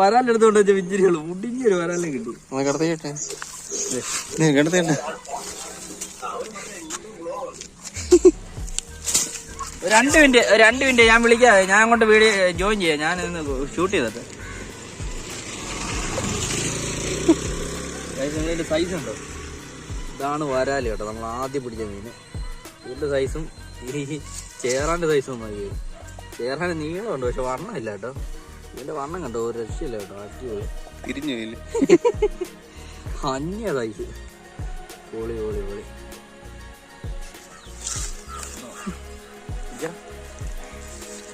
വരാലെടുത്തോണ്ട് വെച്ച വിഞ്ചിരികൾ മുടിഞ്ഞൊരു വരാലും കിട്ടി. കിടത്തിട്ടെ കിടത്തിട്ടെ രണ്ട് മിനിറ്റ് രണ്ട് മിനിറ്റ് ഞാൻ വിളിക്കാം ഞാൻ അങ്ങോട്ട് വീഡിയോ ജോയിൻ ചെയ്യാം. ഞാൻ ഇന്ന് ഷൂട്ട് ചെയ്തിട്ട്. സൈസ് ഉണ്ടോ? ഇതാണ് വരാൽ കേട്ടോ. നമ്മൾ ആദ്യം പിടിച്ച മീന് ഇതിന്റെ സൈസും ഈ ചേറാന്റെ സൈസും മതി. ചേറാന്റെ നീളമുണ്ട് പക്ഷെ വർണമില്ല കേട്ടോ. ഇതിന്റെ വണ്ണം കണ്ടോ? ഒരു രക്ഷയില്ല കേട്ടോ അടിപൊളി. തിരിഞ്ഞു അന്യ സൈസ് പൊളി പൊളി പൊളി.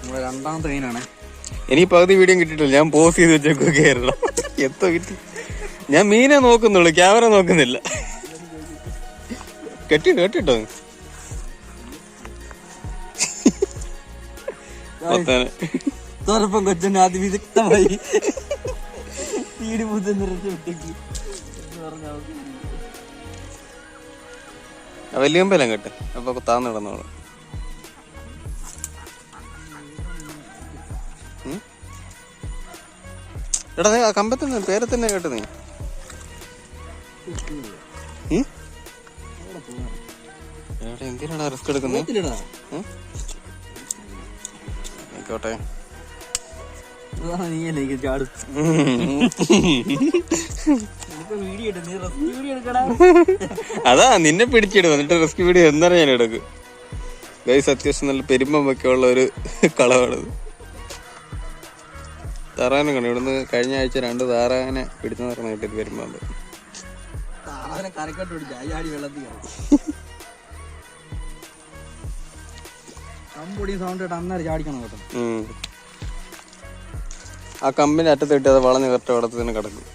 നമ്മുടെ രണ്ടാമത്തെ മീനാണ് എനിക്ക് പകുതി വീഡിയോ കിട്ടിയിട്ടില്ല. ഞാൻ പോസ് ചെയ്ത് വെച്ചേക്കോ കേരള. എത്തോ കിട്ടി. ഞാൻ മീനെ നോക്കുന്നുള്ളൂ ക്യാമറ നോക്കുന്നില്ല. കെട്ടിട്ടോ? കെട്ടിട്ടോ മൊത്തം. തോരപ്പം കൊച്ചൻ ആദ്യം വിദഗ്ധമായി. മുതൽ നിറച്ച് വിട്ടേക്ക്. വലിയ അമ്പലം കേട്ടെ. അപ്പൊ താന്ന് കിടന്നോളൂ? എടാ ആ കമ്പത്തിന് പേരെ തന്നെ കേട്ട് നീ. എന്തിനാണ് റിസ്ക് എടുക്കുന്നത്? ആയിക്കോട്ടെ. നീയല്ലേ ചാടും ഇട്ട് അതാ നിന്നെ പിടിച്ചിടും. എന്നിട്ട് റെസ്ക്യൂ വീഡിയോ എന്നറിയാൻ ഞാൻ എടുക്കും ഗൈസ് അത്യാവശ്യം നല്ല പെരുമ്പൊക്കെ ഉള്ള ഒരു കളവാണത് താറാനെ കണ്ടു? ഇവിടുന്ന് കഴിഞ്ഞ ആഴ്ച രണ്ട് താറാനെ പിടിച്ചു നടക്കുന്ന കിട്ടിയത് കമ്പൊടി സൗണ്ട് കേട്ട് അന്നേരം ചാടിക്കണം കേട്ടോ. ആ കമ്പിന്റെ അറ്റത്ത് കിട്ടി അത് വളഞ്ഞ് കറക്റ്റ് വെള്ളത്തിൽ തന്നെ കിടക്കും